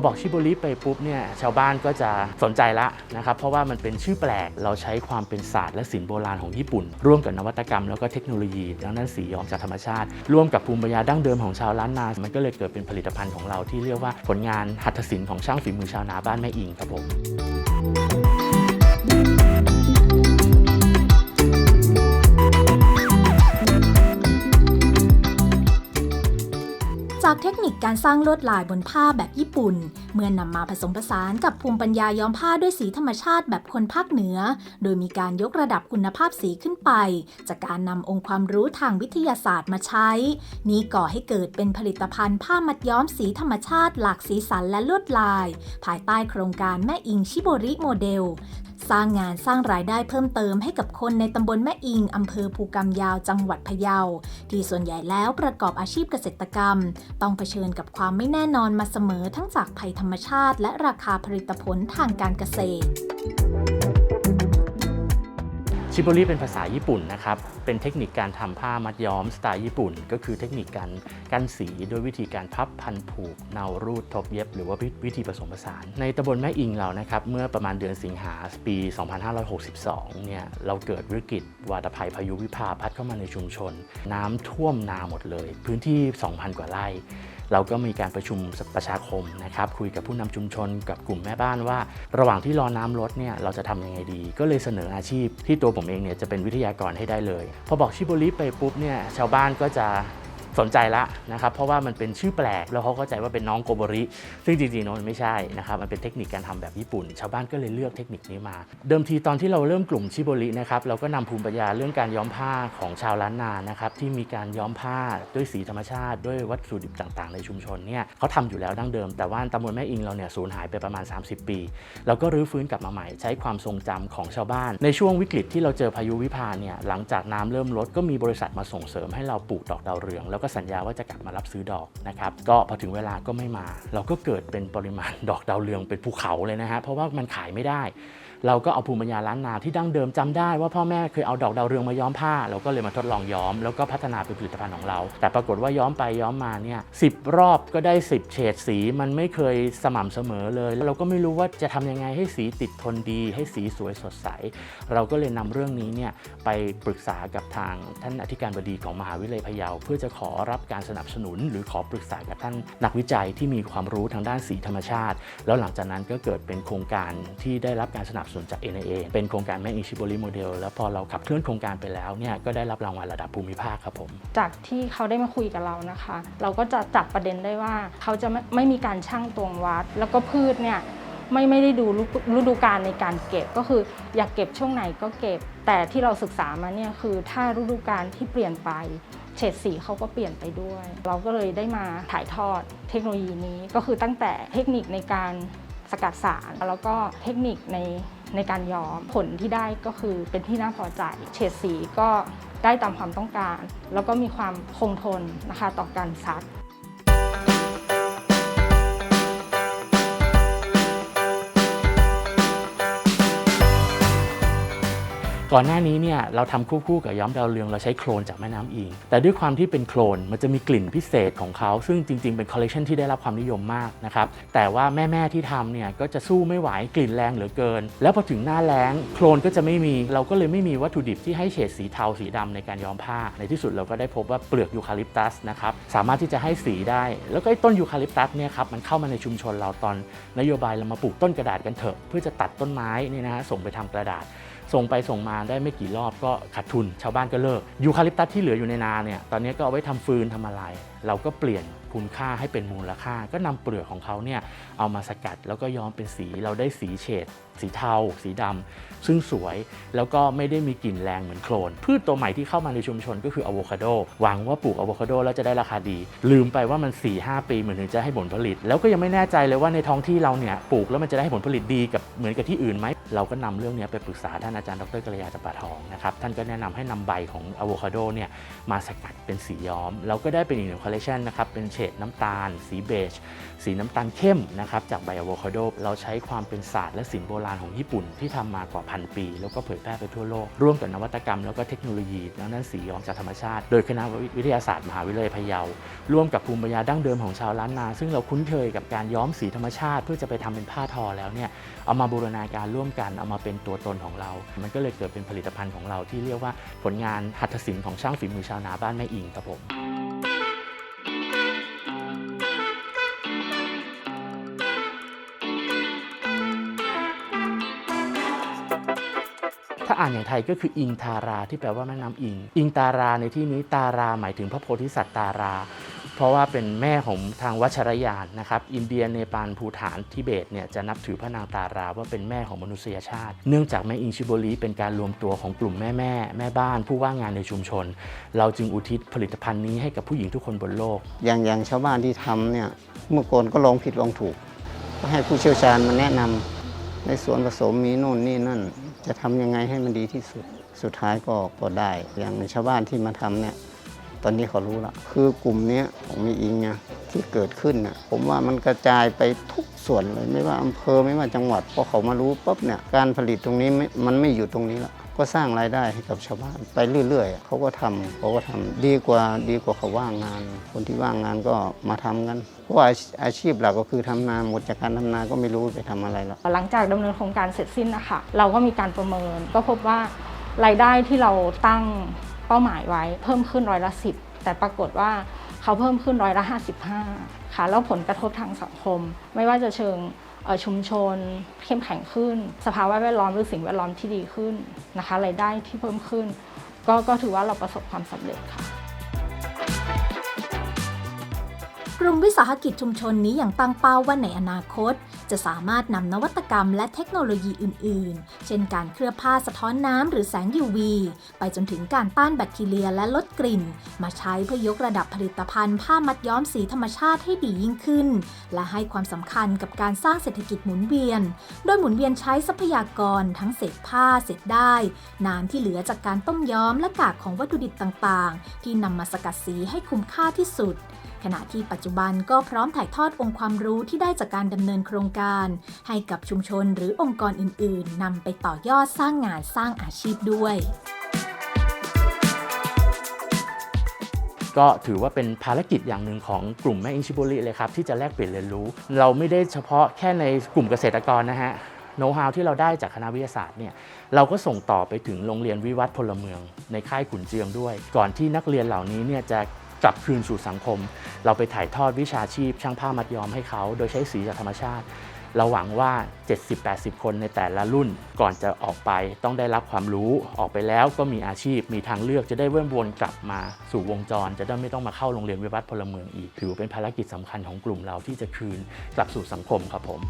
อบอกชิโบริไปปุ๊บเนี่ยชาวบ้านก็จะสนใจละนะครับเพราะว่ามันเป็นชื่อแปลกเราใช้ความเป็นศาสตร์และศิลป์โบราณของญี่ปุ่น ร่วมกับนวัตกรรมแล้วก็เทคโนโลยีดังนั้นสีย้อมจากธรรมชาติ ร่วมกับภูมิปัญญาดั้งเดิมของชาวล้านนา มันก็เลยเกิดเป็นผลิตภัณฑ์ของเราที่เรียกว่าผลงานหัตถศิลป์ของช่างฝีมือชาวนาบ้านแม่อิงครับผม จากเทคนิคการสร้างลวดลายบนผ้าแบบญี่ปุ่น เมื่อนำมาผสมผสานกับภูมิปัญญาย้อมผ้าด้วยสีธรรมชาติแบบคนภาคเหนือ โดยมีการยกระดับคุณภาพสีขึ้นไป จากการนำองค์ความรู้ทางวิทยาศาสตร์มาใช้ นี้ก่อให้เกิดเป็นผลิตภัณฑ์ผ้ามัดย้อมสีธรรมชาติ หลากสีสันและลวดลาย ภายใต้โครงการแม่อิงชิโบริโมเดลสร้างงานสร้างรายได้เพิ่มเติมให้กับคนในตำบลแม่อิง อำเภอภูกำยาวจังหวัดพะเยา ที่ส่วนใหญ่แล้วประกอบอาชีพเกษตรกรรม ต้องเผชิญกับความไม่แน่นอนมาเสมอทั้งจากภัยธรรมชาติ และราคาผลิตผลทางการเกษตรชิโบริเป็นภาษาญี่ปุ่นนะครับ เป็นเทคนิคการทำผ้ามัดย้อมสไตล์ญี่ปุ่น ก็คือเทคนิคการกั้นสีด้วยวิธีการพับพันผูกเนารูดทบเย็บ หรือว่าวิธีผสมผสาน ในตำบลแม่อิงเรานะครับ เมื่อประมาณเดือนสิงหาปี 2562 เนี่ย เราเกิดวิกฤตวาตภัยพายุวิภาพัดเข้ามาในชุมชน น้ำท่วมนาหมดเลย พื้นที่ 2,000 กว่าไร่ เราก็มีการประชุมประชาคมนะครับคุยกับผู้นำชุมชนกับกลุ่มแม่บ้านว่า ระหว่างที่รอน้ำลดเนี่ยเราจะทำยังไงดี ก็เลยเสนออาชีพที่ตัวผมเองเนี่ยจะเป็นวิทยากรให้ได้เลย พอบอกชิโบริไปปุ๊บเนี่ยชาวบ้านก็จะ สนใจละนะครับเพราะว่ามันเป็นชื่อแปลกแล้วเขาเข้าใจว่าเป็นน้องโกโบริ ซึ่งจริงๆแล้วมันไม่ใช่นะครับมันเป็นเทคนิคการทำแบบญี่ปุ่น ชาวบ้านก็เลยเลือกเทคนิคนี้มา เดิมทีตอนที่เราเริ่มกลุ่มชิโบรินะครับเราก็นำภูมิปัญญาเรื่องการย้อมผ้าของชาวล้านนานะครับที่มีการย้อมผ้าด้วยสีธรรมชาติ ด้วยวัตถุดิบต่างๆ ในชุมชนเนี่ยเขาทำอยู่แล้วดั้งเดิม แต่ว่าตำบลแม่อิงเราเนี่ยสูญหายไปประมาณ 30 ปี เราก็รื้อฟื้นกลับมาใหม่ใช้ความทรงจำของชาวบ้าน ในช่วงวิกฤตที่เราเจอพายุวิภาเนี่ยหลังจากน้ำเริ่มลดก็มีบริษัทมาส่งเสริมให้เราปลูกดอกดาวเรืองแล้วก็สัญญาว่าจะกลับมารับซื้อดอกนะครับก็พอถึงเวลาก็ไม่มา เราก็เกิดเป็นปริมาณดอกดาวเรืองเป็นภูเขาเลยนะฮะเพราะว่ามันขายไม่ได้ เราก็เอาภูมิปัญญาล้านนาที่ดั้งเดิมจำได้ว่าพ่อแม่เคยเอาดอกดาวเรืองมาย้อมผ้า เราก็เลยมาทดลองย้อม แล้วก็พัฒนาเป็นผลิตภัณฑ์ของเรา แต่ปรากฏว่าย้อมไปย้อมมาเนี่ยสิรอบก็ได้ 10 เฉดสีมันไม่เคยสม่ำเสมอเลยแล้วเราก็ไม่รู้ว่าจะทำยังไงให้สีติดทนดี ให้สีสวยสดใส เราก็เลยนำเรื่องนี้เนี่ยไปปรึกษากับทางท่านอธิการบดีของมหาวิทยาลัยพะเยา เพื่อจะขอรับการสนับสนุน หรือขอปรึกษากับท่านนักวิจัยที่มีความรู้ทางด้านสีธรรมชาติ แล้วหลังจากนั้นก็เกิดเป็นโครงการที่ได้รับการสนับสนุนจาก NIA เป็นโครงการแม่อิชิโบริโมเดลแล้วพอเราขับเคลื่อนโครงการไปแล้วเนี่ยก็ได้รับรางวัลระดับภูมิภาคครับผม จากที่เขาได้มาคุยกับเรานะคะ เราก็จะจับประเด็นได้ว่าเขาจะไม่ไม่มีการชั่งตวงวัด แล้วก็พืชเนี่ยไม่ไม่ได้ดูฤฤดูกาลในการเก็บก็คืออยากเก็บช่วงไหนก็เก็บ แต่ที่เราศึกษามาเนี่ยคือถ้าฤดูกาลที่เปลี่ยนไปเฉดสีเขาก็เปลี่ยนไปด้วย เราก็เลยได้มาถ่ายทอดเทคโนโลยีนี้ก็คือตั้งแต่เทคนิคในการสกัดสาร แล้วก็เทคนิคใน ในการย้อมผลที่ได้ก็คือเป็นที่น่าพอใจ เฉดสีก็ได้ตามความต้องการ แล้วก็มีความคงทนนะคะต่อการซัก ก่อนหน้านี้เนี่ยเราทำคู่คู่กับย้อมดาวเรืองเราใช้โคลนจากแม่น้ำอิง แต่ด้วยความที่เป็นโคลนมันจะมีกลิ่นพิเศษของเขา ซึ่งจริง ๆ เป็นคอลเลคชันที่ได้รับความนิยมมากนะครับ แต่ว่าแม่ๆที่ทำเนี่ยก็จะสู้ไม่ไหวกลิ่นแรงเหลือเกิน แล้วพอถึงหน้าแล้งโคลนก็จะไม่มี เราก็เลยไม่มีวัตถุดิบที่ให้เฉดสีเทาสีดำในการย้อมผ้า ในที่สุดเราก็ได้พบว่าเปลือกยูคาลิปตัสนะครับสามารถที่จะให้สีได้ แล้วก็ไอ้ต้นยูคาลิปตัสเนี่ยครับมันเข้ามาในชุมชนเราตอนนโยบายเรามาปลูกต้นกระดาษกันเถอะ เพื่อจะตัดต้นไม้เนี่ยนะฮะส่งไปทำกระดาษ ส่งไปส่งมาได้ไม่กี่รอบก็ขาดทุน ชาวบ้านก็เลิกยูคาลิปตัสที่เหลืออยู่ในนาเนี่ยตอนนี้ก็เอาไว้ทำฟืนทำอะไร เราก็เปลี่ยนคุณค่าให้เป็นมูลค่า ก็นำเปลือกของเขาเนี่ยเอามาสกัดแล้วก็ย้อมเป็นสีเราได้สีเฉดสีเทา สีดำซึ่งสวยแล้วก็ไม่ได้มีกลิ่นแรงเหมือนโคลน พืชตัวใหม่ที่เข้ามาในชุมชนก็คืออะโวคาโดหวังว่าปลูกอะโวคาโดแล้วจะได้ราคาดี ลืมไปว่ามัน 4-5 ปีเหมือนถึงจะให้ผลผลิต แล้วก็ยังไม่แน่ใจเลยว่าในท้องที่เราเนี่ยปลูกแล้วมันจะได้ผลผลิตดีกับเหมือนกับที่อื่นไหม เราก็นำเรื่องนี้ไปปรึกษาท่านอาจารย์ดรกัลยาจำปาทองนะครับท่านก็แนะนำให้นำใบของอะโวคาโดเนี่ยมาสกัดเป็นสีย้อม เราก็ได้เป็นอีกหนึ่งคอลเลคชันนะครับเป็นเฉดน้ำตาล สีเบจ สีน้ำตาลเข้มนะครับจากใบอะโวคาโดเราใช้ความเป็นศาสตร์และศิลป์โบราณของญี่ปุ่นที่ทำมากว่าพันปี แล้วก็เผยแพร่ไปทั่วโลก ร่วมกับนวัตกรรมแล้วก็เทคโนโลยีดังนั้นสีย้อมจากธรรมชาติ โดยคณะวิทยาศาสตร์มหาวิทยาลัยพะเยา ร่วมกับภูมิปัญญาดั้งเดิมของชาวล้านนา ซึ่งเราคุ้นเคยกับการย้อมสีธรรมชาติ เพื่อจะไปทำเป็นผ้าทอแล้วเนี่ยเอามาบูรณาการร่วมกันเอามาเป็นตัวตนของเรา มันก็เลยเกิดเป็นผลิตภัณฑ์ของเราที่เรียกว่าผลงานหัตถศิลป์ของช่างฝีมือชาวนาบ้านแม่อิงครับผมถ้าอ่านอย่างไทยก็คืออิงทาราที่แปลว่าแม่น้ำอิง อิงตาราในที่นี้ตาราหมายถึงพระโพธิสัตว์ตารา เพราะว่าเป็นแม่ของทางวัชรยานนะครับ อินเดียเนปาลภูฐานทิเบตเนี่ยจะนับถือพระนางตาราว่าเป็นแม่ของมนุษยชาติ เนื่องจากแม่อิงชิโบรีเป็นการรวมตัวของกลุ่มแม่แม่แม่บ้านผู้ว่างงานในชุมชน เราจึงอุทิศผลิตภัณฑ์นี้ให้กับผู้หญิงทุกคนบนโลก อย่างอย่างชาวบ้านที่ทำเนี่ยเมื่อก่อนก็ลองผิดลองถูก ก็ให้ผู้เชี่ยวชาญมาแนะนำในส่วนผสมมีโน่นนี่นั่น จะทำยังไงให้มันดีที่สุดสุดท้ายก็ก็ได้ อย่างชาวบ้านที่มาทำเนี่ย ตอนนี้เขารู้ละคือกลุ่มนี้ของมีอิงเนี่ยที่เกิดขึ้นน่ะผมว่ามันกระจายไปทุกส่วนเลยไม่ว่าอำเภอไม่ว่าจังหวัดพอเขามารู้ปุ๊บเนี่ยการผลิตตรงนี้มันไม่อยู่ตรงนี้ละก็สร้างรายได้ให้กับชาวบ้านไปเรื่อยๆเขาก็ทำเขาก็ทำดีกว่าดีกว่าเขาว่างงาน คนที่ว่างงานก็มาทำกันเพราะาอาชีพหลักก็คือทำนาหมดจากการทำนาก็ไม่รู้ไปทำอะไรแล้วหลังจากดำเนินโครงการเสร็จสิ้นนะคะเราก็มีการประเมินก็พบว่ารายได้ที่เราตั้ง เป้าหมายไว้เพิ่มขึ้นร้อยละสิบแต่ปรากฏว่าเขาเพิ่มขึ้นร้อยละ 55 ค่ะ แล้วผลกระทบทางสังคม ไม่ว่าจะเชิงชุมชน เข้มแข็งขึ้น สภาวะแวดล้อมหรือสิ่งแวดล้อมที่ดีขึ้นนะคะรายได้ที่เพิ่มขึ้น ก็ก็ถือว่าเราประสบความสำเร็จค่ะ กลุ่มวิสาหกิจชุมชนนี้อยังตั้งเป้าว่าในอนาคต จะสามารถนำนวัตกรรมและเทคโนโลยีอื่น ๆ เช่นการเคลือบผ้าสะท้อนน้ำหรือแสง UV ไปจนถึงการต้านแบคทีเรียและลดกลิ่น มาใช้เพื่อยกระดับผลิตภัณฑ์ผ้ามัดย้อมสีธรรมชาติให้ดียิ่งขึ้น และให้ความสำคัญกับการสร้างเศรษฐกิจหมุนเวียน โดยหมุนเวียนใช้ทรัพยากร ทั้งเศษผ้าเศษได้น้ำที่เหลือจากการต้มย้อมและกากของวัตถุดิบต่าง ๆ ที่นำมาสกัดสีให้คุ้มค่าที่สุด ขณะที่ปัจจุบันก็พร้อมถ่ายทอดองค์ความรู้ที่ได้จากการดำเนินโครงการ ให้กับชุมชนหรือองค์กรอื่น ๆนำไปต่อยอดสร้างงานสร้างอาชีพด้วย ก็ถือว่าเป็นภารกิจอย่างหนึ่งของกลุ่มแม่อิงชิบุริเลยครับที่จะแลกเปลี่ยนเรียนรู้ เราไม่ได้เฉพาะแค่ในกลุ่มเกษตรกรนะฮะโน้ตฮาวที่เราได้จากคณะวิทยาศาสตร์เนี่ยเราก็ส่งต่อไปถึงโรงเรียนวิวัฒน์พลเมืองในค่ายขุนเจืองด้วย ก่อนที่นักเรียนเหล่านี้เนี่ยจะ กลับคืนสู่สังคม เราไปถ่ายทอดวิชาชีพ ช่างผ้ามัดย้อมให้เขา โดยใช้สีจากธรรมชาติ เราหวังว่า 70-80 คนในแต่ละรุ่นก่อนจะออกไปต้องได้รับความรู้ออกไปแล้วก็มีอาชีพ มีทางเลือกจะได้เว้นวนกลับมาสู่วงจร จะได้ไม่ต้องมาเข้าโรงเรียนวิวัฒน์พลเมืองอีก ถือเป็นภารกิจสำคัญของกลุ่มเราที่จะคืนกลับสู่สังคมครับผม